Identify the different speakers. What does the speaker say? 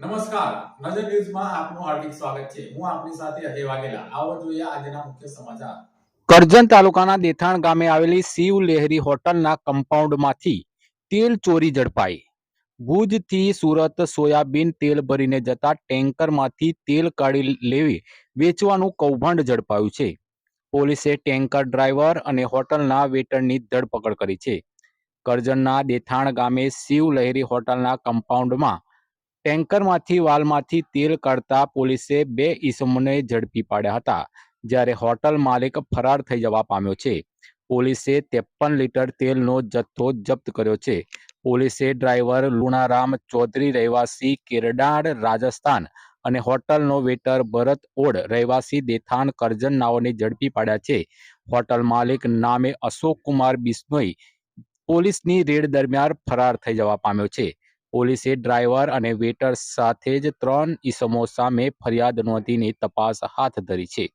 Speaker 1: નમસ્કાર. નજર ન્યૂઝમાં આપનું હાર્દિક સ્વાગત છે. હું આપની સાથે અજય વાઘેલા. આવો જોઈએ આજના મુખ્ય સમાચાર.
Speaker 2: કરજણ તાલુકાના દેથાણ ગામે આવેલી શિવ લહેરી હોટલના કમ્પાઉન્ડમાંથી તેલ ચોરી ઝડપાઈ. ભુજથી સુરત સોયાબીન તેલ ભરીને જતા ટેન્કરમાંથી તેલ કાઢી લેવી વેચવાનું કૌભાંડ ઝડપાયું છે. પોલીસે ટેન્કર ડ્રાઈવર અને હોટલના વેટરની ધરપકડ કરી છે. કરજણના દેથાણ ગામે શિવ લહેરી હોટલના કમ્પાઉન્ડમાં ટેન્કરમાંથી વાલમાંથી તેલ કાઢતા પોલીસે બે ઈસમોને ઝડપી પાડ્યા હતા, જ્યારે હોટલ માલિક ફરાર થઈ જવા પામ્યો છે. પોલીસે ત્રેપન લીટર તેલનો જથ્થો જપ્ત કર્યો છે. પોલીસે ડ્રાઈવર લુણારામ ચૌધરી, રહેવાસી કેરડાડ રાજસ્થાન અને હોટલનો વેટર ભરત ઓડ, રહેવાસી દેથાન કરજન નાઓને ઝડપી પાડ્યા છે. હોટલ માલિક નામે અશોક કુમાર બિશ્નોઈ પોલીસની રેડ દરમિયાન ફરાર થઈ જવા પામ્યો છે. પોલીસે ડ્રાઈવર અને વેટર સાથે જ ત્રણ ઈસમો સામે ફરિયાદ નોંધીને તપાસ હાથ ધરી છે.